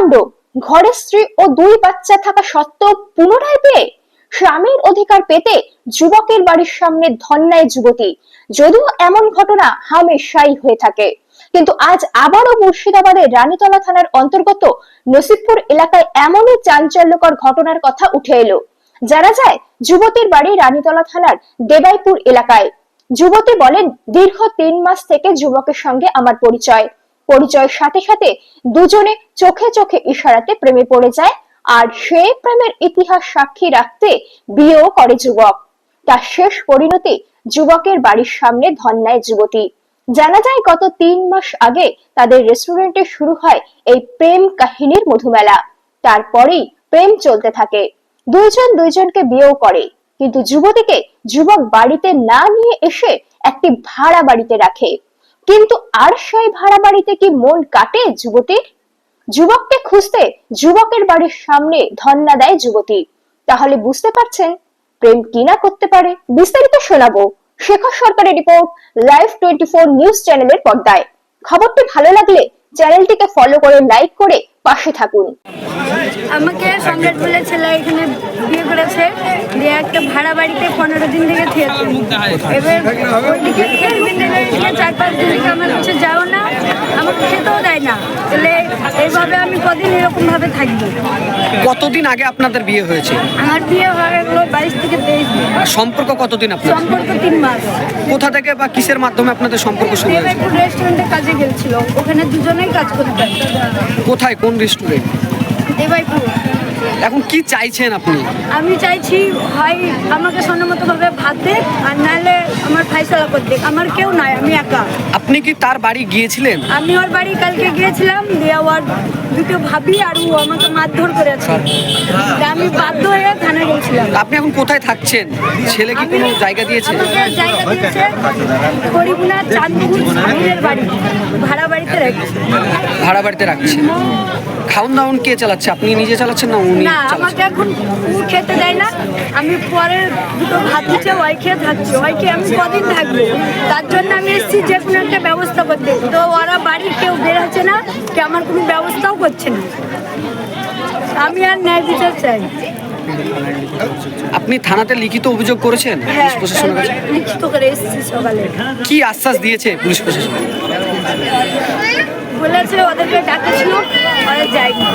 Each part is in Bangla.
কাণ্ড। ঘরে স্ত্রী ও দুই বাচ্চা থাকা সত্ত্বেও পুনরায় পেয়ে স্বামীর অধিকার পেতে যুবকের বাড়ির সামনে ধন্যায় যুবতী। যদিও এমন ঘটনা হামেশাই হয়ে থাকে। কিন্তু আজ আবারও মুর্শিদাবাদের রানীতলা থানার অন্তর্গত নসিবপুর এলাকায় এমনই চাঞ্চল্যকর ঘটনার কথা উঠে এলো। জানা যায়, যুবতীর বাড়ি রানীতলা থানার দেবাইপুর এলাকায়। যুবতী বলেন, দীর্ঘ তিন মাস থেকে যুবকের সঙ্গে আমার পরিচয়। পরিচয়ের সাথে সাথে দুজনে চোখে চোখে ইশারাতে প্রেমে পড়ে যায়, আর সেই প্রেমের ইতিহাস সাক্ষী রাখতে বিয়েও করে যুবক। তার শেষ পরিণতি যুবকের বাড়ির সামনে ধন্যায় যুবতী। জানা যায় গত তিন মাস আগে তাদের রেস্টুরেন্টে শুরু হয় এই প্রেম কাহিনীর মধুমেলা। তারপরেই প্রেম চলতে থাকে। দুইজন দুইজনকে বিয়েও করে, কিন্তু যুবতীকে যুবক বাড়িতে না নিয়ে এসে একটি ভাড়া বাড়িতে রাখে। কিন্তু আর সেই ভাড়া বাড়িতে কি মন কাটে যুবতীর যুবককে খুঁজতে যুবকের বাড়ির সামনে ধন্না দেয় যুবতী। তাহলে বুঝতে পারছেন প্রেম কি না করতে পারে? বিস্তারিত শোনাবো শেখর সরকারের report live twenty four news চ্যানেলের পর্দায়। খবরটি ভালো লাগলে চ্যানেলটিকে ফলো করে, লাইক করে পাশে থাকুন। আমাকে সম্রাট বলে ছেলে এখানে বিয়ে করেছে, দিয়ে একটা ভাড়া বাড়িতে পনেরো দিন থেকে খেয়েছে। এবার ওইদিকে চার পাঁচ দিন থেকে আমার কাছে যাও না, আমাকে খেতেও দেয় না। তাহলে এইভাবে আমি কদিন এরকম ভাবে থাকব। কতদিন আগে আপনাদের বিয়ে হয়েছে? আমার বিয়ে হয়ে গেলো বাইশ থেকে তেইশ সম্পর্ক কতদিন আপনার সম্পর্ক তিন মাস। কোথা থেকে বা কিসের মাধ্যমে আপনাদের সম্পর্ক শুরু হয়েছে? একটু রেস্টুরেন্টে কাজে গেছিল ওখানে দুজনেই কাজ করতাম। কোথায়? কোন রেস্টুরেন্ট দেবাইপুর। এখন কি চাইছেন আপনি? আমি চাইছি হয় আমাকে ভাবে ভাত দেখ আর নাহলে আমার ফাইসলা করে দেখ। আমার কেউ নাই আমি একা। আপনি কি তার বাড়ি গিয়েছিলেন? আমি ওর বাড়ি কালকে গিয়েছিলাম দিয়ে ওর দুটো ভাবি আর ও আমাকে মারধর করেছে আমি বাধ্য হয়ে থানায় গেছিলাম আপনি এখন কোথায় থাকছেন? ছেলে কি কোনো জায়গা দিয়েছে? আমাকে জায়গা দিয়েছে গরিবনা চাঁদপুর স্বামীর বাড়ি ভাড়া বাড়িতে রেখেছে। ভাড়া বাড়িতে রাখছে। খাওন দাওন কে চালাচ্ছে? আপনি নিজে চালাচ্ছেন না উনি না আমাকে এখন ও খেতে দেয় না। আমি পরে দুটো ভাত দিচ্ছে ওই খেয়ে থাকছি ওই খেয়ে আমি কদিন থাকব? তার জন্য আমি এসেছি যে কোনো একটা ব্যবস্থা করতে। তো ওরা বাড়ির কেউ বের হচ্ছে না কি আমার কোনো ব্যবস্থাও করছে না। আমি আর ন্যায় বিচার চাই। আপনি থানাতে লিখিত অভিযোগ করেছেন হ্যাঁ পুলিশ প্রশাসনের কাছে? লিখিত করে এসেছি সকালে। কি আশ্বাস দিয়েছে পুলিশ প্রশাসন? বলেছে ওদেরকে ডাকেছিল। ওরা যায়নি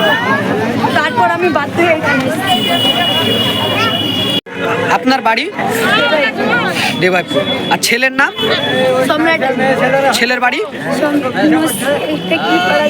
তারপর আমি বাধ্য হয়ে এখানে আপনার বাড়ি? দেবাইপুর। আর ছেলের নাম? সম্রাট। ছেলের বাড়ি? সম্রাট করা